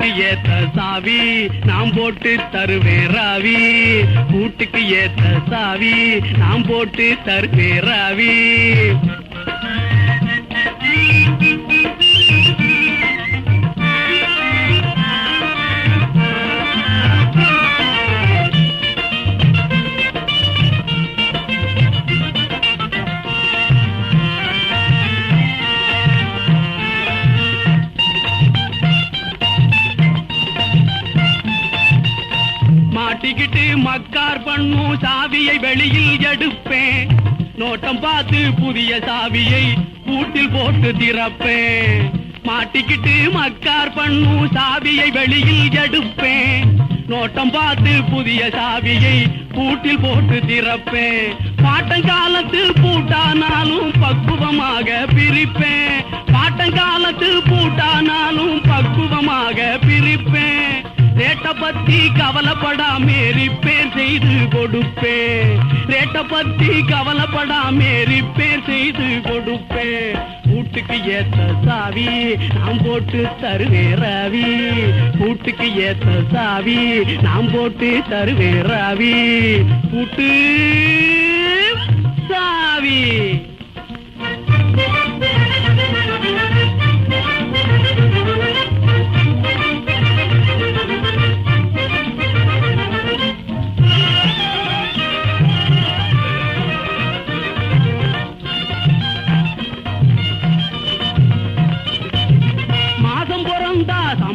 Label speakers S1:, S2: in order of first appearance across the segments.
S1: ஏத்த சாவி நாம் போட்டு தருவேன் ராவி. கூட்டுக்கு ஏத்த சாவி நாம் போட்டு தருவேன் ராவி. மாட்டிக்கிட்டு மக்கார் பண்ணும் சாவியை வெளியில் எடுப்பேன். நோட்டம் பார்த்து புதிய சாவியை கூட்டில் போட்டு திறப்பேன். மாட்டிக்கிட்டு மக்கார் பண்ணும் சாவியை வெளியில் எடுப்பேன். நோட்டம் பார்த்து புதிய சாவியை பூட்டில் போட்டு திறப்பேன். பாட்டங்காலத்து பூட்டானாலும் பக்குவமாக பிரிப்பேன். பாட்டங்காலத்து பூட்டானாலும் பத்தி கவலைப்படாம ரிப்பேர் செய்து கொடுப்பேன். ரேட்டை பத்தி கவலைப்படாம ரிப்பேர் செய்து கொடுப்பேன். கூட்டுக்கு ஏத்த சாவி நாம் போட்டு தருவே ரவி. கூட்டுக்கு ஏத்த சாவி நாம் போட்டு தருவே ரவி. கூட்டு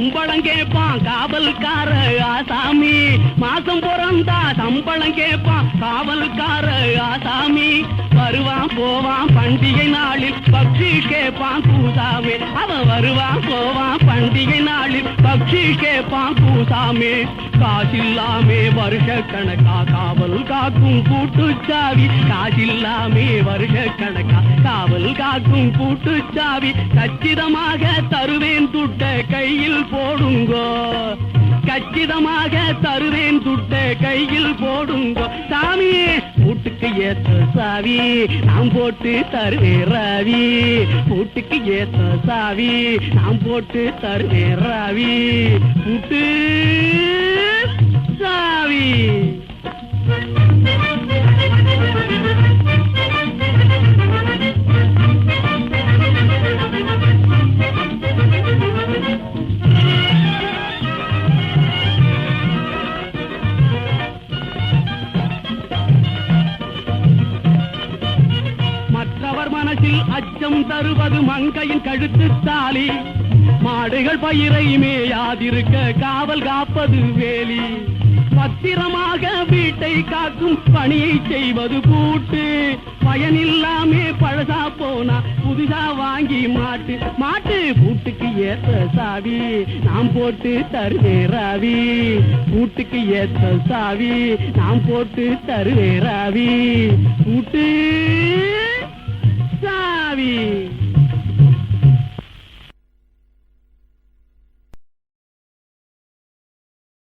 S1: சம்பளம் கேட்பான் காவல்கார ஆசாமி. மாசம் பிறந்தா சம்பளம் கேட்பான் காவல்கார ஆசாமி. வருவான் போவான் பண்டிகை நாளில் பக்ஷி கேட்பான் பூசாமி. அவன் வருவான் போவான் பண்டிகை நாளில் பக்ஷி கேட்பான் பூசாமி. காசில்லாமே வருஷ கணக்கா காவல் காக்கும் கூட்டுச்சாவி. காசில்லாமே வருஷ கணக்கா காவல் காக்கும் கூட்டுச்சாவி. கச்சிதமாக தருவேன் துட்ட கையில் போடுங்கோ. கச்சிதமாக தருவேன் துட்ட கையில் போடுங்கோ. சாமி பூட்டுக்கு ஏத்த சாவி நாம் போட்டு தருவே ராவி. பூட்டுக்கு ஏத்த சாவி நாம் போட்டு தருவே ராவி. புட்டு சாவி. மனத்தில் அச்சம் தருவது மங்கையின் கழுத்து தாலி. மாடுகள் பயிரை மேயாதிருக்க காவல் காப்பது வேலி. பத்திரமாக வீட்டை காக்கும் பணியை செய்வது கூட்டு. பயனில்லாமே பழசா போனா புதுசா வாங்கி மாட்டு. மாட்டு பூட்டுக்கு ஏத்த சாவி நாம் போட்டு தருவேன் ராவி. பூட்டுக்கு ஏத்த சாவி நாம் போட்டு தருவேன் ராவி. பூட்டு சாவி